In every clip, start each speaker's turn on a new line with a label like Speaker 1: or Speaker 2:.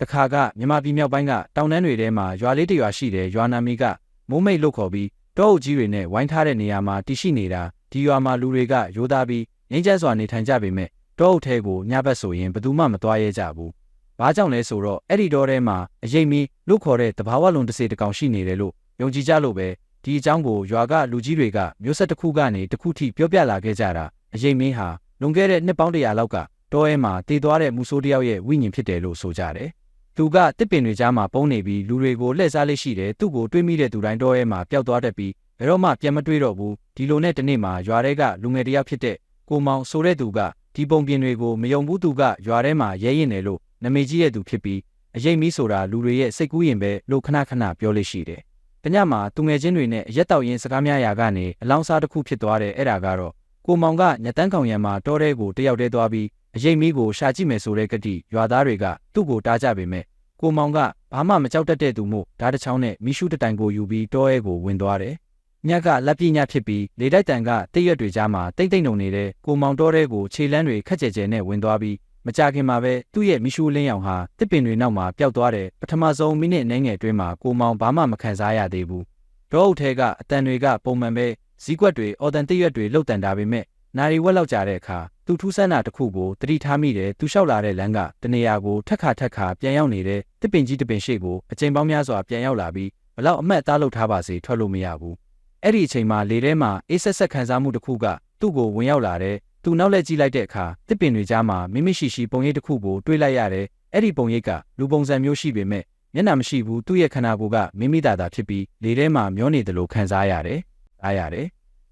Speaker 1: တခါကမြန်မာပြည်မြောက်ပိုင်းကတောင်တန်းတွေထဲမှာရွာလေးတစ်ရွာရှိတယ်ရွာနာမီကမိုးမိတ်လို့ခေါ်ပြီးတောအုပ်ကြီးတွေနဲ့ဝိုင်းထားတဲ့နေရာမှာတည်ရှိနေတာဒီရွာမှာလူတွေကရိုးသားပြီးငိမ့်ကျစွာနေထိုင်ကြပေမဲ့တောအုပ်ထဲကိုညဘက်ဆိုရင်ဘယ်သူမှမသွားရဲကြဘူး။ဘာကြောင့်လဲဆိုတော့အဲ့ဒီတောထဲမှာအရေးမီလို့ခေါ်တဲ့တဘာဝလုံးတစ်စေတစ်ကောင်ရှိနေတယ်လို့ယုံကြည်ကြလို့ပဲဒီအကြောင်းကိုရွာကလူကြီးတွေကမျိုးဆက်တစ်ခုကနေတစ်ခုထိပြောပြလာခဲ့ကြတာအရေးမင်းဟာလွန်ခဲ့တဲ့နှစ်ပေါင်းတရာလောက်ကတောထဲမှာတည်သွားတဲ့မူဆိုးတစ်ယောက်ရဲ့ဝိညာဉ်ဖြစ်တယ်လို့ဆိုကြတယ်။ သူကတစ်ပင်တွေကြားမှာပုံနေပြီးလူတွေကိုလှည့်စားလေးရှိတယ်သူ့ကိုတွေးမိတဲ့သူတိုင်းတောထဲမှာပျောက်သွားတတ်ပြီးဘယ်တော့မှပြန်မတွေးတော့ဘူးဒီလိုနဲ့တနေ့မှာရွာထဲကလူငယ်တစ်ယောက်ဖြစ်တဲ့ကိုမောင်ဆိုတဲ့သူကဒီပုံပြင်တွေကိုမယုံဘူးသူကရွာထဲမှာရဲရင်တယ်လို့နမေကြီးရဲ့သူဖြစ်ပြီးအရေးမီးဆိုတာလူတွေရဲ့စိတ်ကူးရင်ပဲလို့ခဏခဏပြောလို့ရှိတယ်။တညမှာသူငယ်ချင်းတွေနဲ့ရက်တောက်ရင်စကားများရာကနေအလောင်းစားတစ်ခုဖြစ်သွားတယ်အဲ့ဒါကတော့ကိုမောင်ကညတန်းကောင်ရံမှာတောထဲကိုတယောက်တည်းသွားပြီးအရေးမီးကိုရှာကြည့်မယ်ဆိုတဲ့ကတိရွာသားတွေကသူ့ကိုတားကြပေမဲ့ ကိုမောင်ကဘာမှမကြောက်တတ်တဲ့သူမို့ဓာတ်တစ်ချောင်းနဲ့မီးရှူးတတိုင်ကိုယူပြီးတောရဲကိုဝင်သွားတယ်။ညကလက်ပြညဖြစ်ပြီးလေတိုက်တန်ကတိတ်ရွက်တွေကြားမှာတိတ်တိတ်နှုံနေတဲ့ကိုမောင်တောရဲကိုခြေလန်းတွေခက်ကြဲကြဲနဲ့ဝင်သွားပြီးမကြခင်မှာပဲသူ့ရဲ့မီးရှူးလင်းရောင်ဟာတစ်ပင်တွေနောက်မှာပျောက်သွားတဲ့ပထမဆုံးမိနစ်နှဲငယ်အတွင်းမှာကိုမောင်ဘာမှမခံစားရသေးဘူး။တောအုပ်ထဲကအတန်တွေကပုံမှန်ပဲဇီးကွက်တွေအော်တန်တိတ်ရွက်တွေလှုပ်တန်တာပေမဲ့ နာရီဝက်လောက်ကြာတဲ့အခါသူထူးဆန်းတာတစ်ခုကိုတတိထားမိတယ်သူလျှောက်လာတဲ့လမ်းကတနေရာကိုထက်ခါထက်ခါပြန်ရောက်နေတဲ့တစ်ပင်ကြီးတစ်ပင်ရှိကိုအချိန်ပေါင်းများစွာပြန်ရောက်လာပြီးဘလောက်အမှတ်အသားလုပ်ထားပါစေထွက်လို့မရဘူးအဲ့ဒီအချိန်မှာလေထဲမှာအေးဆက်ဆက်ခံစားမှုတစ်ခုကသူ့ကိုဝင်ရောက်လာတဲ့သူနောက်လက်ကြည့်လိုက်တဲ့အခါတစ်ပင်တွေကြားမှာမိမိရှိရှိပုံရိပ်တစ်ခုကိုတွေးလိုက်ရတယ်အဲ့ဒီပုံရိပ်ကလူပုံစံမျိုးရှိပေမဲ့မျက်နှာမရှိဘူးသူ့ရဲ့ခန္ဓာကိုယ်ကမိမိသားသာဖြစ်ပြီးလေထဲမှာမျောနေတယ်လို့ခံစားရတယ်အားရတယ်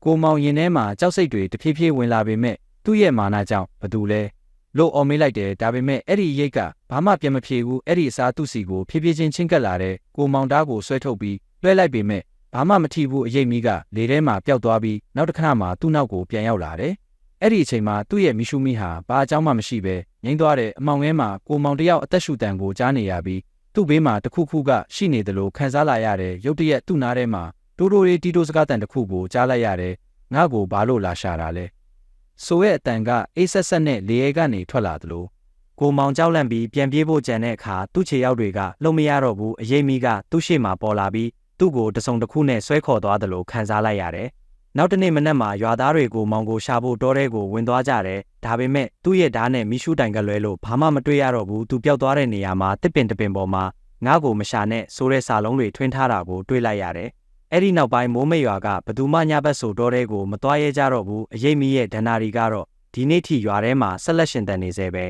Speaker 1: ကိုမောင်ရင်ထဲမှာကြောက်စိတ်တွေတဖြည်းဖြည်းဝင်လာပေမဲ့သူ့ရဲ့မာနကြောင့်ဘသူလဲလို့အော်မေးလိုက်တယ်ဒါပေမဲ့အဲ့ဒီရိတ်ကဘာမှပြန်မဖြေဘူးအဲ့ဒီအစားသူ့စီကိုဖြည်းဖြည်းချင်းချင်းကပ်လာတဲ့ကိုမောင်သားကိုဆွဲထုတ်ပြီးလွှဲလိုက်ပေမဲ့ဘာမှမထီဘူးအရေးမီးကလေထဲမှာပျောက်သွားပြီးနောက်တစ်ခဏမှသူ့နောက်ကိုပြန်ရောက်လာတယ်အဲ့ဒီအချိန်မှာသူ့ရဲ့မီရှူမီဟာဘာအကြောင်းမှမရှိပဲငိမ့်သွားတဲ့အမောင်ငဲမှာကိုမောင်တယောက်အသက်ရှူတန်ကိုကြားနေရပြီးသူ့ဘေးမှာတခုခုကရှိနေတယ်လို့ခံစားလာရတဲ့ရုတ်တရက်သူ့နားထဲမှာ တိုးတိုးလေးတီတိုးစကားတန်တစ်ခုကိုကြားလိုက်ရတယ်ငါ့ကိုဘာလို့လာရှာတာလဲဆိုရဲ့အတန်ကအေးဆက်ဆက်နဲ့လေရဲကနေထွက်လာသလိုကိုမောင်ကြောက်လန့်ပြီးပြန်ပြေးဖို့ကြံတဲ့အခါသူ့ခြေရောက်တွေကလှုပ်မရတော့ဘူးအရေးမီကသူ့ရှေ့မှာပေါ်လာပြီးသူ့ကိုတစုံတစ်ခုနဲ့ဆွဲခေါ်သွားသလိုခံစားလိုက်ရတယ်နောက်တနေ့မနက်မှာရွာသားတွေကိုမောင်ကိုရှာဖို့တောထဲကိုဝင်သွားကြတယ်ဒါပေမဲ့သူ့ရဲ့ဓာတ်နဲ့မီးရှူးတိုင်ကလွဲလို့ဘာမှမတွေ့ရတော့ဘူးသူပျောက်သွားတဲ့နေရာမှာတစ်ပင်တစ်ပင်ပေါ်မှာငါ့ကိုမရှာနဲ့ဆိုတဲ့စာလုံးတွေထွင်းထားတာကိုတွေ့လိုက်ရတယ် အဲ့ဒီနောက်ပိုင်းမိုးမိတ်ရွာကဘသူမှညဘက်ဆိုတော့တဲ့ကိုမသွားရဲကြတော့ဘူးအရေးမီရဲ့ဒဏ္ဍာရီကတော့ဒီနေ့ထိရွာထဲမှာဆက်လက်ရှင်တန်နေစေပဲ